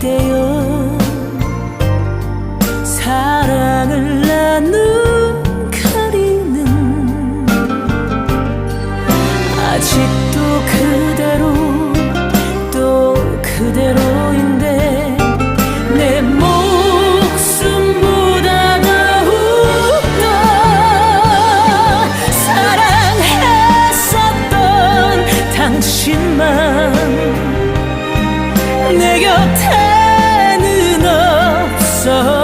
기대어 사랑을 나눈 가리는 아직도 그대로 또 그대로인데 내 목숨보다 더욱더 사랑했었던 당신만 내 곁에는 없어.